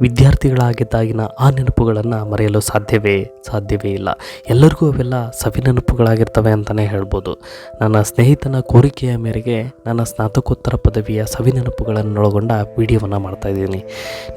ವಿದ್ಯಾರ್ಥಿಗಳಾಗಿದ್ದಾಗಿನ ಆ ನೆನಪುಗಳನ್ನು ಮರೆಯಲು ಸಾಧ್ಯವೇ ಸಾಧ್ಯವೇ ಇಲ್ಲ. ಎಲ್ಲರಿಗೂ ಅವೆಲ್ಲ ಸವಿ ನೆನಪುಗಳಾಗಿರ್ತವೆ ಅಂತಲೇ ಹೇಳ್ಬೋದು. ನನ್ನ ಸ್ನೇಹಿತನ ಕೋರಿಕೆಯ ಮೇರೆಗೆ ನನ್ನ ಸ್ನಾತಕೋತ್ತರ ಪದವಿಯ ಸವಿ ನೆನಪುಗಳನ್ನು ಒಳಗೊಂಡ ವಿಡಿಯೋವನ್ನು ಮಾಡ್ತಾ ಇದ್ದೀನಿ.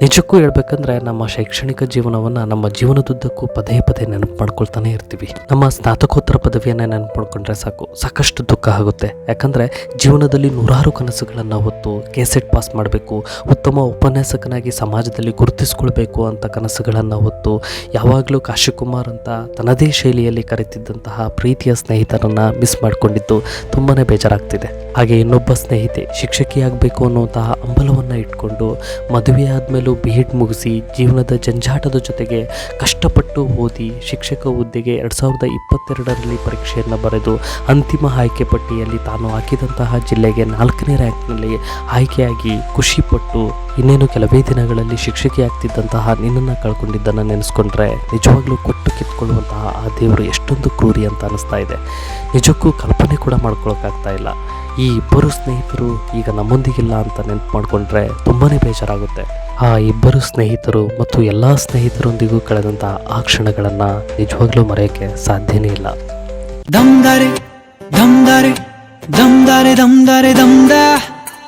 ನಿಜಕ್ಕೂ ಹೇಳ್ಬೇಕಂದ್ರೆ ನಮ್ಮ ಶೈಕ್ಷಣಿಕ ಜೀವನವನ್ನು ನಮ್ಮ ಜೀವನದುದ್ದಕ್ಕೂ ಪದೇ ಪದೇ ನೆನಪು ಮಾಡ್ಕೊಳ್ತಾನೆ ಇರ್ತೀವಿ. ನಮ್ಮ ಸ್ನಾತಕೋತ್ತರ ಪದವಿಯನ್ನು ನೆನಪು ಮಾಡ್ಕೊಂಡ್ರೆ ಸಾಕು. ಸಾಕಷ್ಟು ದುಃಖ ಆಗುತ್ತೆ. ಯಾಕಂದರೆ ಜೀವನದಲ್ಲಿ ನೂರಾರು ಕನಸುಗಳನ್ನು ಹೊತ್ತು ಕೆಸೆಟ್ ಪಾಸ್ ಮಾಡಬೇಕು, ಉತ್ತಮ ಉಪನ್ಯಾಸಕನಾಗಿ ಸಮಾಜದಲ್ಲಿ ಗುರುತಿಸ್ಕೊಳ್ಬೇಕು ಅಂತ ಕನಸುಗಳನ್ನು ಹೊತ್ತು ಯಾವಾಗಲೂ ಕಾಶಿಕುಮಾರ್ ಅಂತ ತನ್ನದೇ ಶೈಲಿಯಲ್ಲಿ ಕರೆತಿದ್ದಂತಹ ಪ್ರೀತಿಯ ಸ್ನೇಹಿತರನ್ನು ಮಿಸ್ ಮಾಡಿಕೊಂಡಿದ್ದು ತುಂಬಾ ಬೇಜಾರಾಗ್ತಿದೆ. ಹಾಗೆ ಇನ್ನೊಬ್ಬ ಸ್ನೇಹಿತೆ ಶಿಕ್ಷಕಿಯಾಗಬೇಕು ಅನ್ನುವಂತಹ ಹಂಬಲವನ್ನು ಇಟ್ಕೊಂಡು ಮದುವೆ ಆದಮೇಲೂ ಬಿ ಎಡ್ ಮುಗಿಸಿ ಜೀವನದ ಜಂಜಾಟದ ಜೊತೆಗೆ ಕಷ್ಟಪಟ್ಟು ಓದಿ ಶಿಕ್ಷಕ ಹುದ್ದೆಗೆ ಎರಡು ಸಾವಿರದ ಇಪ್ಪತ್ತೆರಡರಲ್ಲಿ ಪರೀಕ್ಷೆಯನ್ನು ಬರೆದು ಅಂತಿಮ ಆಯ್ಕೆ ಪಟ್ಟಿಯಲ್ಲಿ ತಾನು ಹಾಕಿದಂತಹ ಜಿಲ್ಲೆಗೆ ನಾಲ್ಕನೇ ರ್ಯಾಂಕ್ನಲ್ಲಿ ಆಯ್ಕೆಯಾಗಿ ಖುಷಿಪಟ್ಟು ಇನ್ನೇನು ಕೆಲವೇ ದಿನಗಳಲ್ಲಿ ಶಿಕ್ಷಕಿ ಆಗ್ತಿದ್ದಂತಹ ನಿನ್ನನ್ನು ಕಳ್ಕೊಂಡಿದ್ದನ್ನು ನೆನೆಸ್ಕೊಂಡ್ರೆ ನಿಜವಾಗ್ಲೂ ಕೊಟ್ಟು ಕಿತ್ಕೊಳ್ಳುವಂತಹ ಆ ದೇವರು ಎಷ್ಟೊಂದು ಕ್ರೂರಿ ಅಂತ ಅನಿಸ್ತಾ ಇದೆ. ನಿಜಕ್ಕೂ ಕಲ್ಪನೆ ಕೂಡ ಮಾಡ್ಕೊಳಕ್ಕಾಗ್ತಾ ಇಲ್ಲ. ಈ ಇಬ್ಬರು ಸ್ನೇಹಿತರು ಈಗ ನಮ್ಮೊಂದಿಗಿಲ್ಲ ಅಂತ ನೆನಪು ಮಾಡಿಕೊಂಡ್ರೆ ತುಂಬಾ ಬೇಜಾರಾಗುತ್ತೆ. ಆ ಇಬ್ಬರು ಸ್ನೇಹಿತರು ಮತ್ತು ಎಲ್ಲ ಸ್ನೇಹಿತರೊಂದಿಗೂ ಕಳೆದಂತಹ ಆ ಕ್ಷಣಗಳನ್ನು ನಿಜವಾಗ್ಲೂ ಮರೆಯಕ್ಕೆ ಸಾಧ್ಯನೇ ಇಲ್ಲ. ದಮ್ದಾರೆ ದಮ್ದಾರೆ ದಮ್ದಾರೆ ದಮ್ದಾರೆ ದಮ್ದಾ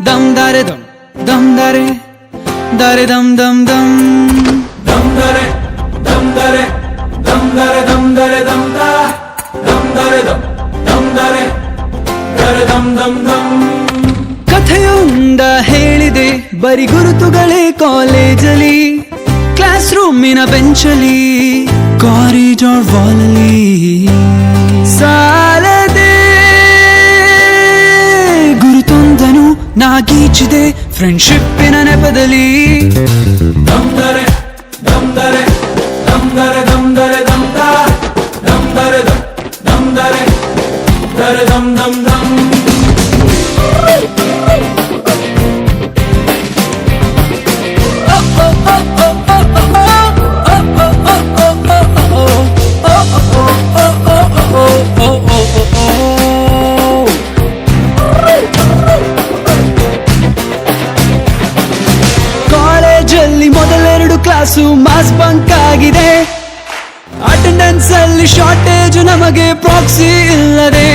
ದಮ್ದಾರೆ ದಮ್ ದಮ್ದಾರೆ ದಾರೆ, ದಮ್ ದಮ್ ದಮ್. ಹೇಳಿದೆ ಬರಿ ಗುರುತುಗಳೇ ಕಾಲೇಜಲ್ಲಿ ಕ್ಲಾಸ್ ರೂಮಿನ ಬೆಂಚಲ್ಲಿ ಕಾರಿಡಾರ್ ವಾಲಲ್ಲಿ ಸಾಲದೆ ಗುರುತೊಂದನು ನಾಗೀಚಿದೆ ಫ್ರೆಂಡ್ಶಿಪ್ಪಿನ ನೆಪದಲ್ಲಿ ದಮ್ದರೆ ದಮ್ದರೆ ದಮ್ದರೆ ದಮ್ದರೆ ದಮ್ದ ದಮ್ದರೆ ದಮ್ ದಮ್ದರೆ ದರೆ ದಮ್ ದಮ್ ದಮ್ ಕ್ಲಾಸು ಮಾಸ್ ಬಂಕ್ ಆಗಿದೆ. ಅಟೆಂಡೆನ್ಸ್ ಅಲ್ಲಿ ಶಾರ್ಟೇಜ್ ನಮಗೆ ಪ್ರಾಕ್ಸಿ ಇಲ್ಲದೆ.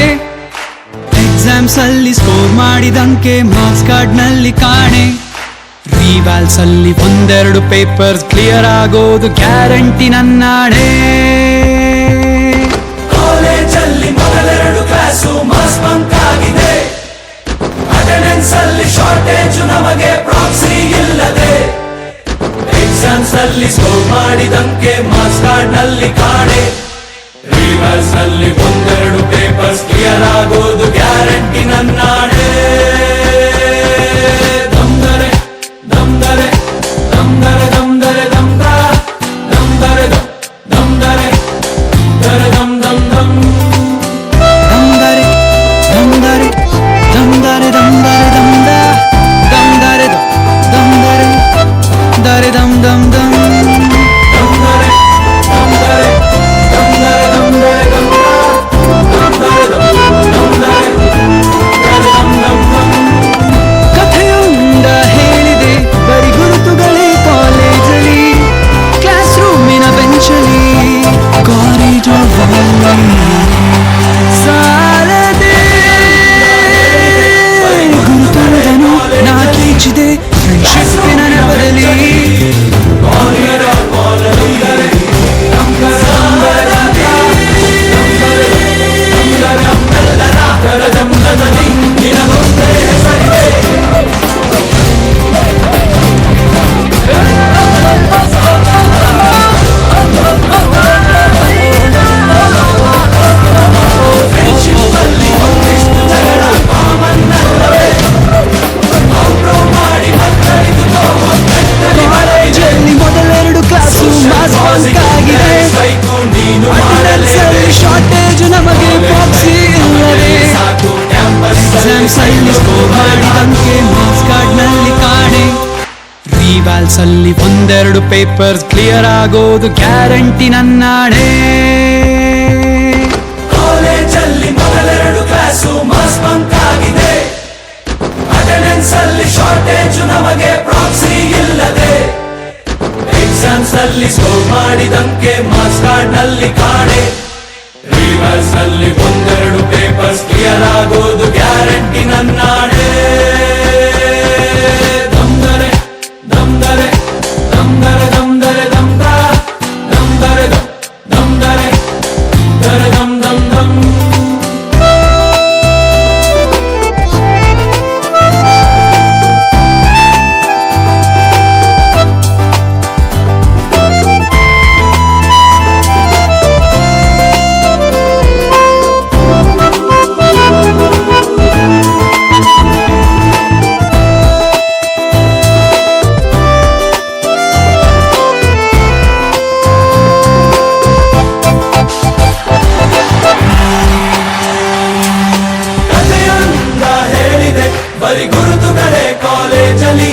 ಎಕ್ಸಾಮ್ಸ್ ಅಲ್ಲಿ ಸ್ಕೋರ್ ಮಾಡಿದಂಕೆ ಮಾರ್ಕ್ಸ್ ಕಾರ್ಡ್ನಲ್ಲಿ ಕಾಣೆ. ರಿವ್ಯಾಲ್ಸ್ ಅಲ್ಲಿ ಒಂದೆರಡು ಪೇಪರ್ಸ್ ಕ್ಲಿಯರ್ ಆಗೋದು ಗ್ಯಾರಂಟಿ ನನ್ನಾಣೆ. ಮಾಡಿದಂಕೆ ಕಾರ್ಡ್ನಲ್ಲಿ ಕಾಣೆ. ರಿವರ್ಸ್ನಲ್ಲಿ ಒಂದೆರಡು ಪೇಪರ್ಸ್ ಕ್ಲಿಯರ್ ಆಗೋದು ಗ್ಯಾರಂಟಿ ನನ್ನಾಣೆ. ನಲ್ಲಿ ಕಾಣೆ. ರಿವ್ಯಾಲ್ಸ್ ಅಲ್ಲಿ ಒಂದೆರಡು ಪೇಪರ್ಸ್ ಕ್ಲಿಯರ್ ಆಗೋದು ಗ್ಯಾರಂಟಿ ನನ್ನಾಣೆ. ಕಾಲೇಜಲ್ಲಿ ಮೊದಲೆರಡು ಕ್ಲಾಸು ಮಾಸ್ ಬಂಕ್ ಆಗಿದೆ. ಅಟೆಂಡೆನ್ಸ್ ಅಲ್ಲಿ ಶಾರ್ಟೇಜ್ ನಮಗೆ ಪ್ರಾಕ್ಸಿ ಇಲ್ಲದೆ. ಎಕ್ಸಾಮ್ಸ್ ಅಲ್ಲಿ ಸ್ಕೋರ್ ಮಾಡಿದಂಕೆ ಮಾಸ್ ಕಾರ್ಡ್ನಲ್ಲಿ ಕಾಣೆ. ರಿವರ್ಸ್ ಅಲ್ಲಿ ಒಂದೆರಡು ಪೇಪರ್ಸ್ ಕ್ಲಿಯರ್ ಆಗೋದು ಗ್ಯಾರಂಟಿ ನನ್ನಾಣೆ. हरी गुरु तुम्हारे कॉलेज चली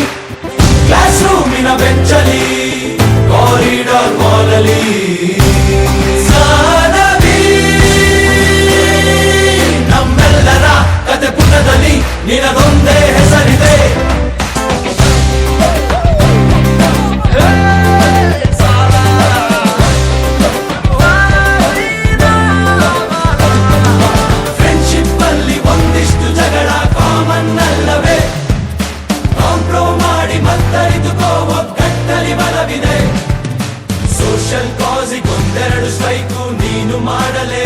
ಆಕ್ಷನ್ ಕಾಸಿಗೊಂದೆರಡು ಸ್ಟ್ರೈಕು ನೀನು ಮಾಡಲೇ